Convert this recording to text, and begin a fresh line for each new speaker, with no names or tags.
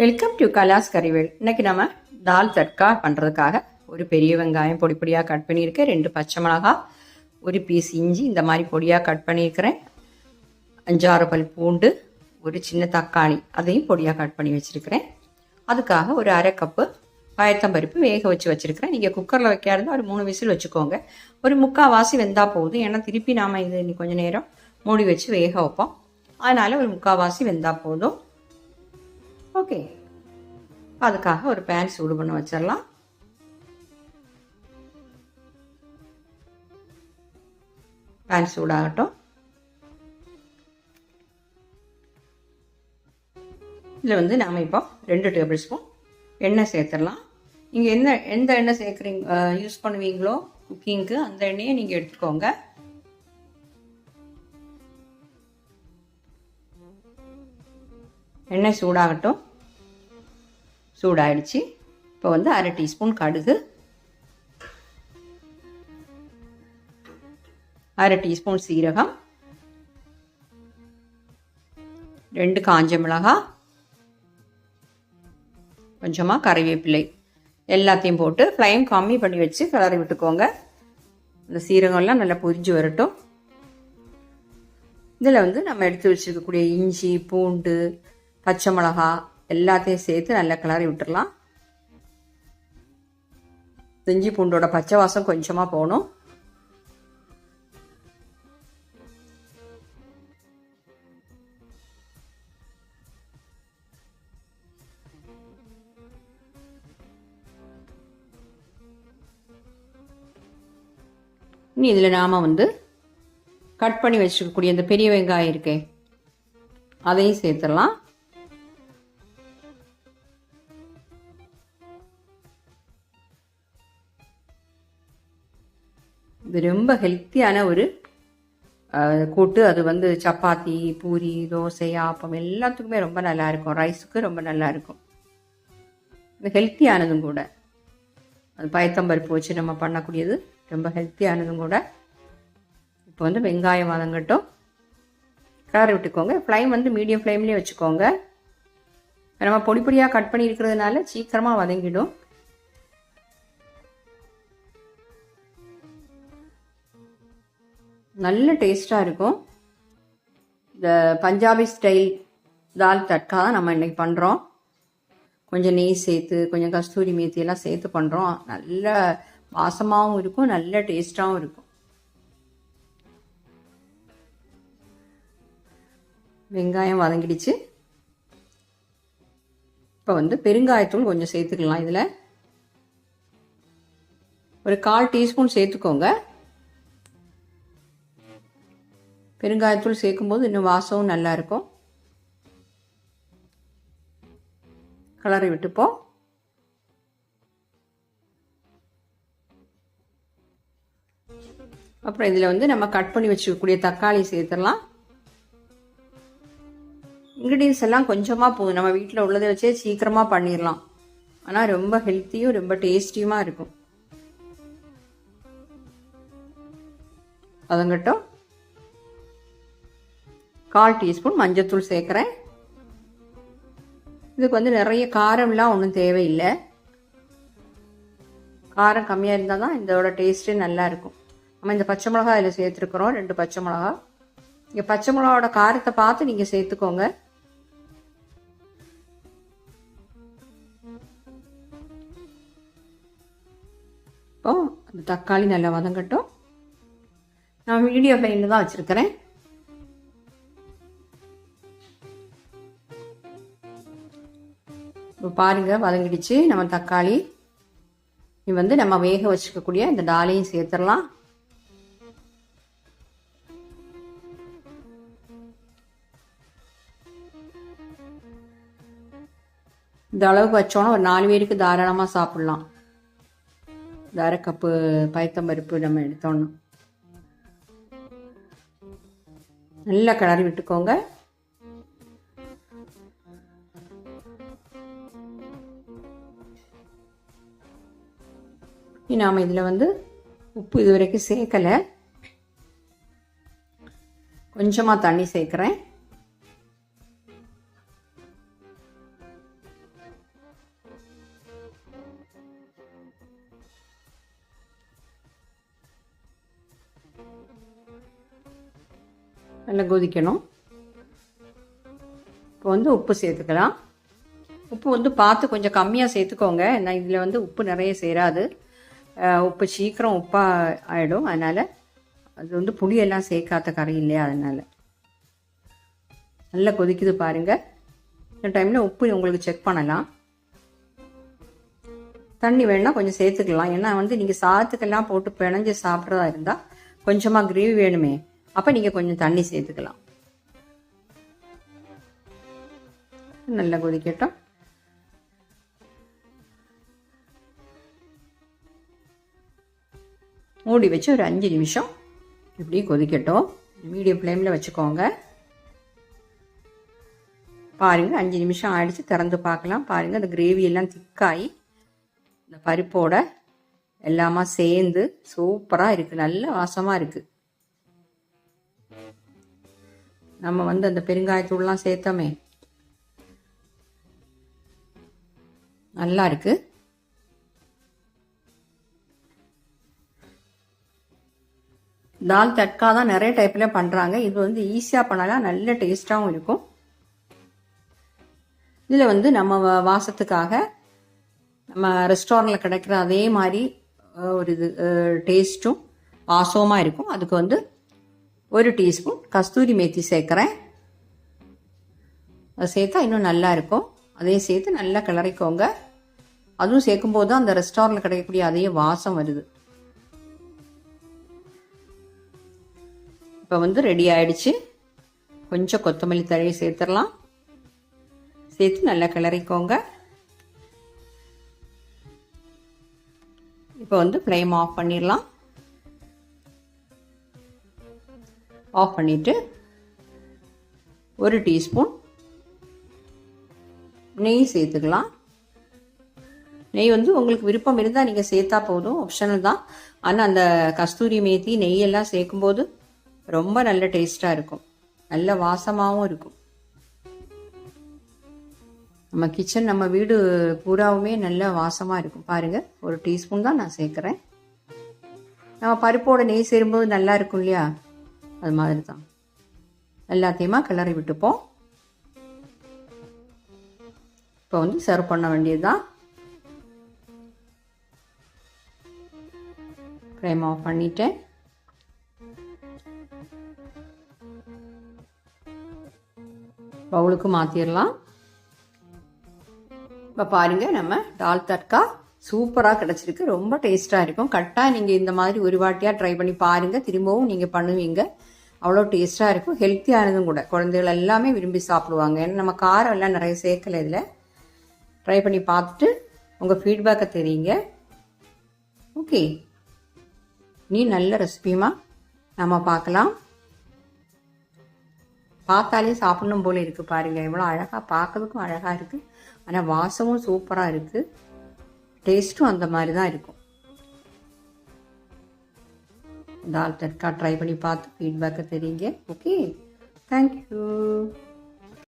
Welcome to கலாஸ் கறிவேல் இன்னைக்கு நம்ம தால் தட்கா பண்ணுறதுக்காக ஒரு பெரிய வெங்காயம் பொடி பொடியாக கட் பண்ணியிருக்கேன். ரெண்டு பச்சை மிளகா ஒரு பீஸ் இஞ்சி இந்த மாதிரி பொடியாக கட் பண்ணியிருக்கிறேன். அஞ்சாறு பல் பூண்டு ஒரு சின்ன தக்காளி அதையும் பொடியாக கட் பண்ணி வச்சுருக்கிறேன். அதுக்காக ஒரு அரை கப்பு பயத்தம்பருப்பு வேக வச்சு வச்சுருக்கிறேன். நீங்கள் குக்கரில் வைக்காது ஒரு மூணு விசில் வச்சுக்கோங்க. ஒரு முக்கால் வாசி வெந்தால் போதும். ஏன்னா திருப்பி நாம் இது இன்னி கொஞ்சம் நேரம் மூடி வச்சு வேக வைப்போம். அதனால் ஒரு முக்கால்வாசி வெந்தால் போதும். ஓகே அதுக்காக ஒரு பேன் சூடு பண்ண வச்சிடலாம். பேன் சூடாகட்டும். இதில் வந்து நாம் இப்போ ரெண்டு டேபிள் ஸ்பூன் எண்ணெய் சேர்த்துடலாம். நீங்கள் என்ன எந்த எண்ணெய் சேர்க்குறீங்க யூஸ் பண்ணுவீங்களோ குக்கிங்க்கு அந்த எண்ணெயை நீங்கள் எடுத்துக்கோங்க. எண்ணெய் சூடாகட்டும். சூடாயிடுச்சு. இப்போ வந்து அரை டீஸ்பூன் கடுகு. அரை டீஸ்பூன் சீரகம். ரெண்டு காஞ்ச மிளகா. கொஞ்சமாக கறிவேப்பிலை. எல்லாத்தையும் போட்டு ஃப்ளைம் கம்மி பண்ணி வச்சு கிளறி விட்டுக்கோங்க. இந்த சீரகம்லாம் நல்லா பொரிஞ்சு வரட்டும். இதில் வந்து நம்ம எடுத்து வச்சுருக்கக்கூடிய இஞ்சி பூண்டு பச்சை மிளகா எல்லாத்தையும் சேர்த்து நல்லா கிளறி விட்டுறலாம். இஞ்சி பூண்டோட பச்சை வாசம் கொஞ்சமாக போகணும். இனி இதில் நாம் வந்து கட் பண்ணி வச்சுக்கக்கூடிய இந்த பெரிய வெங்காயம் இருக்கே அதையும் சேர்த்துடலாம். இது ரொம்ப ஹெல்த்தியான ஒரு கூட்டு. அது வந்து சப்பாத்தி பூரி தோசை ஆப்பம் எல்லாத்துக்குமே ரொம்ப நல்லா இருக்கும் ரைஸுக்கு ரொம்ப நல்லா இருக்கும் இது ஹெல்த்தியானதும் கூட. அது பயத்தம்பருப்பு வச்சு நம்ம பண்ணக்கூடியது ரொம்ப ஹெல்த்தியானதும் கூட. இப்போ வந்து வெங்காயம் வதங்கட்டும். கலர் விட்டுக்கோங்க. ஃப்ளைம் வந்து மீடியம் ஃப்ளேம்லேயே வச்சுக்கோங்க. நம்ம பொடி பொடியாக கட் பண்ணி இருக்கிறதுனால சீக்கிரமாக வதங்கிடும். நல்ல டேஸ்ட்டாக இருக்கும். இந்த பஞ்சாபி ஸ்டைல் தால் தட்கா தான் நம்ம இன்றைக்கி பண்ணுறோம் கொஞ்சம் நெய் சேர்த்து கொஞ்சம் கஸ்தூரி மேத்தி எல்லாம் சேர்த்து பண்ணுறோம் நல்ல வாசமாகவும் இருக்கும் நல்ல டேஸ்ட்டாகவும் இருக்கும். வெங்காயம் வதங்கிடுச்சு. இப்போ வந்து பெருங்காயத்தூள் கொஞ்சம் சேர்த்துக்கலாம் இதில். ஒரு கால் டீஸ்பூன் சேர்த்துக்கோங்க. பெருங்காயத்தூள் சேர்க்கும்போது இன்னும் வாசமும் நல்லா இருக்கும் கலரை விட்டுப்போம். அப்புறம் இதில் வந்து நம்ம கட் பண்ணி வச்சுக்கக்கூடிய தக்காளி சேர்த்துடலாம். இன்க்ரீடியன்ஸ் எல்லாம் கொஞ்சமாக போதும். நம்ம வீட்டில் உள்ளதை வச்சே சீக்கிரமாக பண்ணிடலாம். ஆனால் ரொம்ப ஹெல்த்தியும் ரொம்ப டேஸ்டியுமாக இருக்கும். அதங்கட்டும். கால் டீஸ்பூன் மஞ்சத்தூள் சேர்க்குறேன். இதுக்கு வந்து நிறைய காரம்லாம் ஒன்றும் தேவையில்லை. காரம் கம்மியாக இருந்தால் தான் இதோட டேஸ்ட்டே நல்லாயிருக்கும் நம்ம இந்த பச்சை மிளகா இதில் சேர்த்துருக்குறோம் ரெண்டு பச்சை மிளகா இங்கே பச்சை மிளகாவோட காரத்தை பார்த்து நீங்கள் சேர்த்துக்கோங்க. இப்போ அந்த தக்காளி நல்லா வதங்கட்டும். நான் மீடியம் ஃப்ளேமில் தான் வச்சுருக்கிறேன். இப்போ பாருங்க வதங்கிடுச்சு. நம்ம தக்காளி. இது வந்து நம்ம வேக வச்சுக்கக்கூடிய இந்த டாலையும் சேர்த்துடலாம். இந்த அளவுக்கு வச்சோன்னா ஒரு நாலு பேருக்கு தாராளமாக சாப்பிட்லாம். இந்த அரை கப்பு பயத்தம்பருப்பு நம்ம எடுத்தோன்னா நல்லா கிளறி விட்டுக்கோங்க. நாம் இதில் வந்து உப்பு இது வரைக்கும் சேர்க்கலை. கொஞ்சமாக தண்ணி சேர்க்குறேன். நல்லா கொதிக்கணும். இப்போ வந்து உப்பு சேர்த்துக்கலாம். உப்பு வந்து பார்த்து கொஞ்சம் கம்மியாக சேர்த்துக்கோங்க. நான் இதில் வந்து உப்பு நிறைய சேராது. உப்பு சீக்கிரம் உப்பாக ஆகிடும் அதனால் அது வந்து புளியெல்லாம் சேர்க்காத கறி இல்லையா? அதனால். நல்லா கொதிக்குது பாருங்கள் இந்த டைமில் உப்பு உங்களுக்கு செக் பண்ணலாம். தண்ணி வேணால் கொஞ்சம் சேர்த்துக்கலாம். ஏன்னா வந்து நீங்கள் சாதத்துக்கெல்லாம் போட்டு பிணைஞ்சு சாப்பிட்றதா இருந்தால் கொஞ்சமாக கிரேவி வேணுமே. அப்போ நீங்கள் கொஞ்சம் தண்ணி சேர்த்துக்கலாம். நல்லா கொதிக்கட்டும். மூடி வச்சு ஒரு அஞ்சு நிமிஷம் இப்படி கொதிக்கட்டும். மீடியம் ஃப்ளேமில் வச்சுக்கோங்க. பாருங்கள் அஞ்சு நிமிஷம் ஆயிடுச்சு. திறந்து பார்க்கலாம். பாருங்கள் அந்த கிரேவி எல்லாம் திக்காகி இந்த பருப்போட எல்லாமா சேர்ந்து சூப்பராக இருக்குது நல்ல வாசமாக இருக்குது நம்ம வந்து அந்த பெருங்காயத்தூள்லாம் சேர்த்தோமே. நல்லா இருக்குது தால் தட்கா தான் நிறைய டைப்பில் பண்ணுறாங்க இது வந்து ஈஸியாக பண்ணலாம். நல்ல டேஸ்ட்டாகவும் இருக்கும். இதில் வந்து நம்ம வா- வாசத்துக்காக நம்ம ரெஸ்டாரண்ட்டில் கிடைக்கிற அதே மாதிரி ஒரு இது டேஸ்ட்டும் வாசமாக இருக்கும். அதுக்கு வந்து ஒரு டீஸ்பூன் கஸ்தூரி மேத்தி சேர்க்குறேன். அதை சேர்த்தா இன்னும் நல்லா இருக்கும். அதையும் சேர்த்து நல்லா கிளறிக்கோங்க. அதுவும் சேர்க்கும்போது தான் அந்த ரெஸ்டாரண்ட்டில் கிடைக்கக்கூடிய அதே வாசம் வருது. இப்போ வந்து ரெடி ஆயிடுச்சு. கொஞ்சம் கொத்தமல்லி தழையை சேர்த்துடலாம். சேர்த்து நல்லா கிளறிக்கோங்க. இப்போ வந்து ஃப்ளேம் ஆஃப் பண்ணிடலாம். ஆஃப் பண்ணிவிட்டு ஒரு டீஸ்பூன் நெய் சேர்த்துக்கலாம். நெய் வந்து உங்களுக்கு விருப்பம் இருந்தால் நீங்கள் சேர்த்தா போதும். ஆப்ஷனல் தான். ஆனால் அந்த கஸ்தூரி மேத்தி நெய்யெல்லாம் சேர்க்கும்போது ரொம்ப நல்ல டேஸ்ட்டாக இருக்கும். நல்ல வாசமாகவும் இருக்கும். நம்ம கிச்சன் நம்ம வீடு பூராவுமே நல்ல வாசமாக இருக்கும். பாருங்கள் ஒரு டீஸ்பூன் தான் நான் சேர்க்குறேன். நம்ம பருப்போட நெய் சேரும்போது நல்லா இருக்கும் இல்லையா? அது மாதிரி தான் எல்லாத்தையுமா கிளறி விட்டுப்போம். இப்போ வந்து சர்வ் பண்ண வேண்டியது தான் ஃப்ரேம் ஆஃப் பண்ணிட்டேன். பவுலுக்கு மாற்றிடலாம் இப்போ பாருங்க நம்ம டால் தட்கா சூப்பராக கிடச்சிருக்கு. ரொம்ப டேஸ்ட்டாக இருக்கும். கரெக்டாக நீங்கள் இந்த மாதிரி ஒரு வாட்டியாக ட்ரை பண்ணி பாருங்கள் திரும்பவும் நீங்கள் பண்ணுவீங்க. அவ்வளோ டேஸ்ட்டாக இருக்கும். ஹெல்த்தியானதும் கூட. குழந்தைகள் எல்லாமே விரும்பி சாப்பிடுவாங்க. ஏன்னா நம்ம காரம் எல்லாம் நிறைய சேர்க்கல இதில். ட்ரை பண்ணி பார்த்துட்டு உங்கள் ஃபீட்பேக்கை தெரியுங்க. ஓகே நீ நல்ல ரெசிபியுமா நம்ம பார்க்கலாம். பார்த்தாலே சாப்பிடணும் போல் இருக்குது பாருங்கள் எவ்வளோ அழகாக பார்க்கறதுக்கும் அழகாக இருக்குது ஆனால் வாசமும் சூப்பராக இருக்குது டேஸ்ட்டும் அந்த மாதிரி தான் இருக்கும். தால் தட்கா ட்ரை பண்ணி பார்த்து ஃபீட்பேக்கை தெரியுங்க. Okay thank you